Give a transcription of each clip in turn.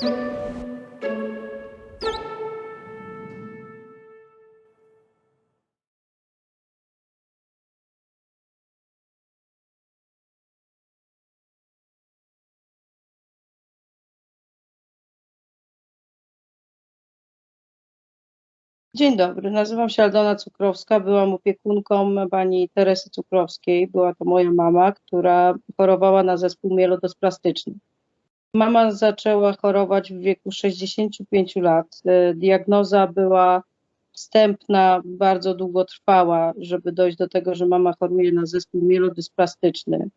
Dzień dobry, nazywam się Aldona Cukrowska, byłam opiekunką pani Teresy Cukrowskiej. Była to moja mama, która chorowała na zespół mielodysplasty. Mama zaczęła chorować w wieku 65 lat. E, Diagnoza była wstępna, bardzo długo trwała, żeby dojść do tego, że mama choruje na zespół mielodysplastyczny.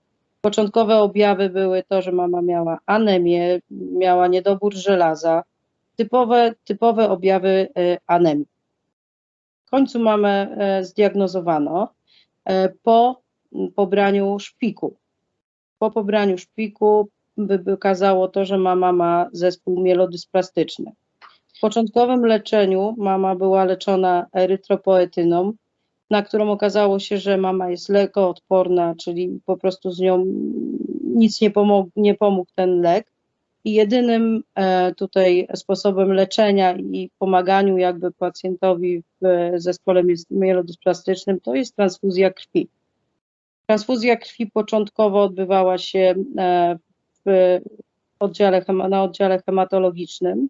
Początkowe objawy były to, że mama miała anemię, miała niedobór żelaza, typowe, typowe objawy e, anemii. W końcu mamę e, zdiagnozowano po pobraniu szpiku. Po pobraniu szpiku wykazało to, że mama ma zespół mielodysplastyczny. W początkowym leczeniu mama była leczona erytropoetyną, na którą okazało się, że mama jest lekoodporna, czyli po prostu z nią nic nie pomógł, nie pomógł ten lek. I jedynym e, tutaj sposobem leczenia i pomaganiu jakby pacjentowi w zespole mielodysplastycznym to jest transfuzja krwi. Transfuzja krwi początkowo odbywała się e, w oddziale, na oddziale hematologicznym,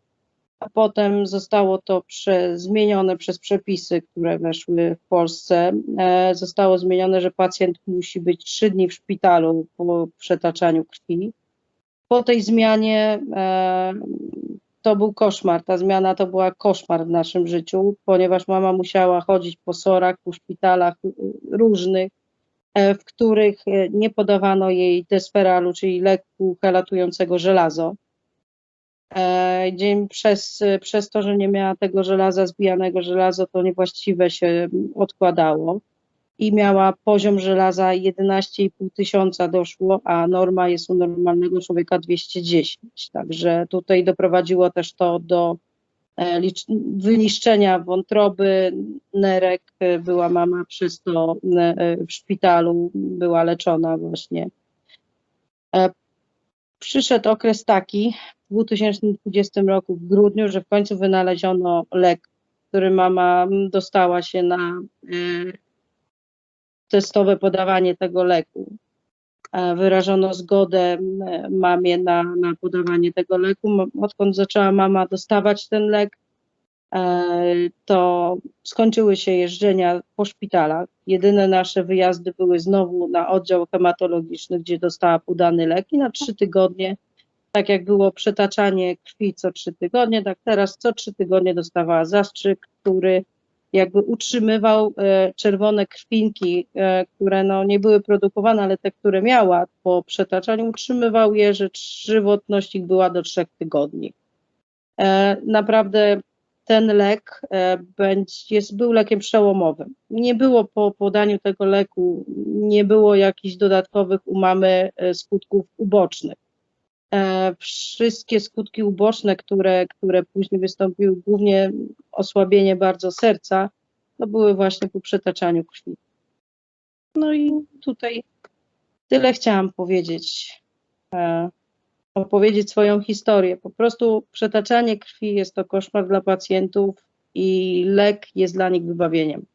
a potem zostało to prze, zmienione przez przepisy, które weszły w Polsce. E, zostało zmienione, że pacjent musi być trzy dni w szpitalu po przetaczaniu krwi. Po tej zmianie e, to był koszmar. Ta zmiana to była koszmar w naszym życiu, ponieważ mama musiała chodzić po sorach, po szpitalach y, różnych, w których e, nie podawano jej desferalu, czyli leku helatującego żelazo. E, Dzień przez, przez to, że nie miała tego żelaza, zbijanego żelazo, to niewłaściwe się odkładało i miała poziom żelaza 11,5 tysiąca doszło, a norma jest u normalnego człowieka 210. Także tutaj doprowadziło też to do e, wyniszczenia wątroby, nerek. E, Była mama przez to e, w szpitalu, była leczona właśnie. E, Przyszedł okres taki w 2020 roku w grudniu, że w końcu wynaleziono lek, który mama dostała się na e, testowe podawanie tego leku. E, Wyrażono zgodę m, mamie na, na podawanie tego leku. Odkąd zaczęła mama dostawać ten lek, e, to skończyły się jeżdżenia po szpitalach. Jedyne nasze wyjazdy były znowu na oddział hematologiczny, gdzie dostała podany lek i na trzy tygodnie, tak jak było przetaczanie krwi co trzy tygodnie, tak teraz co trzy tygodnie dostawała zastrzyk, który jakby utrzymywał e, czerwone krwinki, e, które no, nie były produkowane, ale te, które miała po przetaczaniu, utrzymywał je, że żywotność ich była do trzech tygodni. E, naprawdę ten lek będzie, jest, był lekiem przełomowym. Nie było po podaniu tego leku, nie było jakichś dodatkowych u mamy skutków ubocznych. E, Wszystkie skutki uboczne, które, które później wystąpiły, głównie osłabienie bardzo serca, to były właśnie po przetaczaniu krwi. No i tutaj tyle chciałam powiedzieć. E, opowiedzieć swoją historię. Po prostu przetaczanie krwi jest to koszmar dla pacjentów i lek jest dla nich wybawieniem.